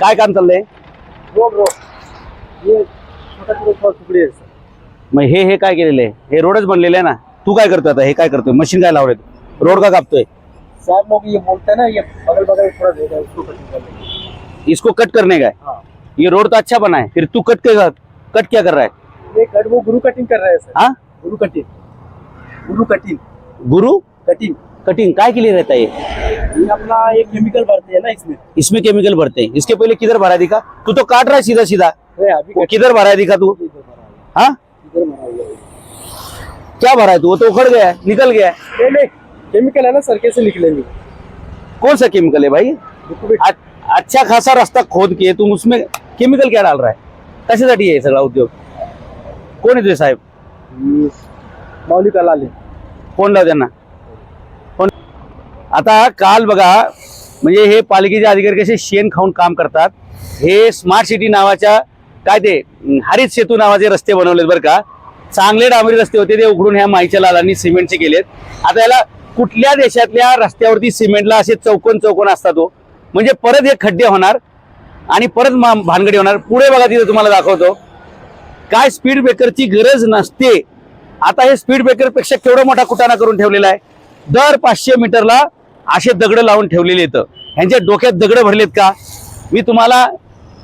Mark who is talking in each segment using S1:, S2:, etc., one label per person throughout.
S1: काय काम चाललंय? मग हे हे काय केलेलं आहे? हे रोडच बनलेलं आहे ना? तू काय करतोय आता? हे काय करतोय? मशीन काय लावलंय? रोड का कापतोय?
S2: साहब लोग ये बोलते हैं ना ये बगल बगल थोड़ा दे दो उसको कटिंग कर. लेंगे
S1: इसको कट करने का है.
S2: हाँ
S1: ये रोड तो अच्छा बना है फिर तू कट के कट क्या कर रहा है?
S2: ये कट वो गुरु कटिंग कर रहे हैं सर
S1: हाँ?
S2: गुरु कटिंग गुरु कटिंग
S1: गुरु?
S2: कटिंग
S1: कटिंग काय के लिए रहता है ये?
S2: ये अपना ये केमिकल भरते हैं ना इसमें।
S1: इसमें केमिकल भरते हैं। इसके पहले किधर भरा दिखा? तू तो काट रहा है सीधा सीधा किधर भरा है दिखा तू? हाँ?
S2: है, है
S1: क्या भरा है तू? वो तो उखड़ गया है निकल गया है।
S2: नहीं केमिकल है ना सर कैसे निकलेंगे।
S1: कौन सा केमिकल है भाई? अच्छा खासा रास्ता खोद के तुम उसमें केमिकल क्या डाल रहा है? कशासाठी आहे सगळा उद्योग? कोण येतोय साहेब?
S2: ये मौलिक का लाले
S1: फ़ोन लाव त्यांना आता काल बघा म्हणजे हे पालिकेचे अधिकारी कसे शेण खाऊन काम करतात. हे स्मार्ट सिटी नावाच्या काय ते हरित सेतू नावाचे रस्ते बनवलेत बरं का. चांगले डांबरी रस्ते होते ते उघडून ह्या माईच्या लालांनी सिमेंटचे केलेत. आता याला कुठल्या देशातल्या रस्त्यावरती सिमेंटला असे चौकोन चौकोन असतात तो. म्हणजे परत हे खड्डे होणार आणि परत भानगडी होणार. पुढे बघा तिथे तुम्हाला दाखवतो. काय स्पीड ब्रेकरची गरज नसते. आता हे स्पीड ब्रेकरपेक्षा केवढा मोठा कुटाणा करून ठेवलेला आहे. दर पाचशे मीटरला असे दगड लावून ठेवलेले आहेत. ह्यांच्या डोक्यात दगड भरलेत का? मी तुम्हाला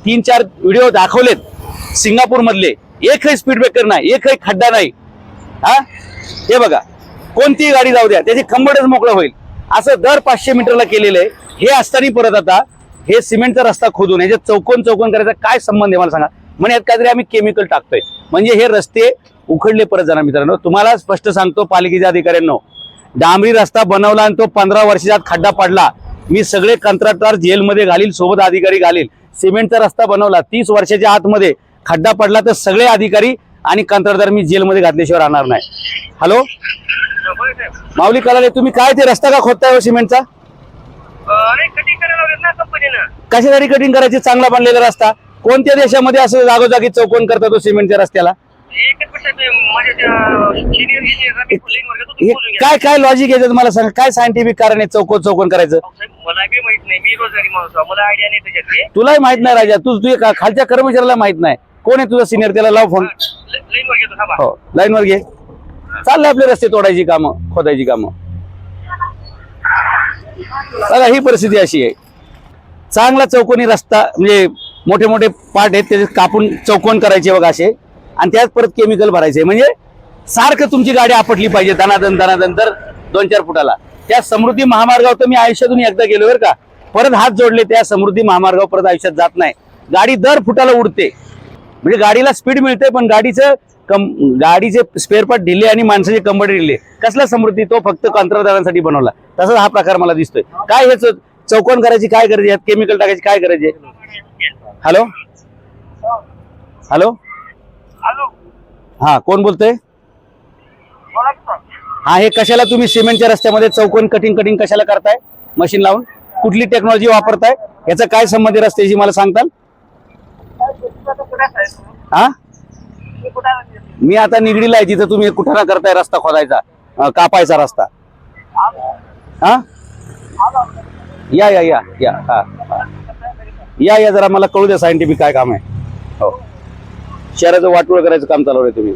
S1: तीन चार व्हिडिओ दाखवलेत सिंगापूरमधले. एकही स्पीड ब्रेकर नाही एकही खड्डा नाही. हा? हे बघा कोणतीही गाडी जाऊ द्या त्याची खंबडच मोकळं होईल. असं दर पाचशे मीटरला केलेलं आहे. हे असताना परत आता हे सिमेंटचा रस्ता खोदून ह्याच्यात चौकोन चौकोन करायचा काय संबंध आहे मला सांगा? म्हणे यात काहीतरी आम्ही केमिकल टाकतोय. म्हणजे हे रस्ते उखडले परत जाणार मित्रांनो. तुम्हाला स्पष्ट सांगतो पालिकेच्या अधिकाऱ्यांनो. डांबरी रस्ता बनवला आणि तो पंधरा वर्षात खड्डा पडला. मी सगळे कंत्राटदार जेलमध्ये घालील सोबत अधिकारी घालील. सिमेंटचा रस्ता बनवला. तीस वर्षाच्या आतमध्ये खड्डा पडला तर सगळे अधिकारी आणि कंत्राटदार मी जेलमध्ये घातल्याशिवाय राहणार नाही. हॅलो माऊली कलाले तुम्ही काय ते रस्ता का खोदताय हो सिमेंटचा? कशासाठी कटिंग करायची? चांगला बनलेला रस्ता. कोणत्या देशामध्ये असं जागोजागी चौकोन करतात तो सिमेंटच्या रस्त्याला?
S3: आहे.
S1: काय काय लॉजिक याच्यात मला सांगा? काय सायंटिफिक कारण आहे? चौकोन चौकोन करायचं?
S3: मला काही माहीत नाही. मी रोजगारी माणूस आहे. मला आयडिया नाही
S1: तुलाही माहीत नाही राजा. तू तुझ्या खालच्या कर्मचाऱ्याला माहीत नाही. कोण आहे तुझा सिनियर त्याला लाव फोन
S3: लाईन
S1: हो लाईन वर घे. चाललंय आपले रस्ते तोडायची कामं खोदायची कामं. बघा ही परिस्थिती अशी आहे. चांगला चौकोनी रस्ता म्हणजे मोठे मोठे पार्ट आहेत त्याचे कापून चौकोन करायचे बघा असे. आणि त्यात परत केमिकल भरायचे म्हणजे सारखं तुमची गाडी आपटली पाहिजे दनादन दनादन तर दोन चार फुटाला. त्या समृद्धी महामार्गावर तर मी आयुष्यातून एकदा गेलो बरं का. परत हात जोडले त्या समृद्धी महामार्गावर परत आयुष्यात जात नाही. गाडी दर फुटाला उडते. म्हणजे गाडीला स्पीड मिळते पण गाडीचं कम गाडीचे स्पेअरपार्ट दिले ढिले आणि माणसाचे कंबड ढिले. कसला समृद्धी? तो फक्त कंत्राटदारांसाठी बनवला. तसाच हा प्रकार मला दिसतोय. काय ह्याच चौकोन करायची काय गरज आहे? केमिकल टाकायची काय गरज आहे? हॅलो हॅलो हा कोण बोलतोय. हा हे कशाला तुम्ही सिमेंटच्या रस्त्यामध्ये चौकोन कटिंग कटिंग कशाला करताय? मशीन लावून? कुठली टेक्नॉलॉजी वापरताय? याचा काय संबंध आहे रस्त्याशी मला सांगताल? हा? मी आता निगडीला आहे तिथं तुम्ही कुठं ना करताय रस्ता खोदायचा कापायचा रस्ता. हा? या या या या. या या जरा मला कळू द्या सायंटिफिक काय काम आहे. हो. शहराचं वाटोळ करायचं काम चालवलंय तुम्ही.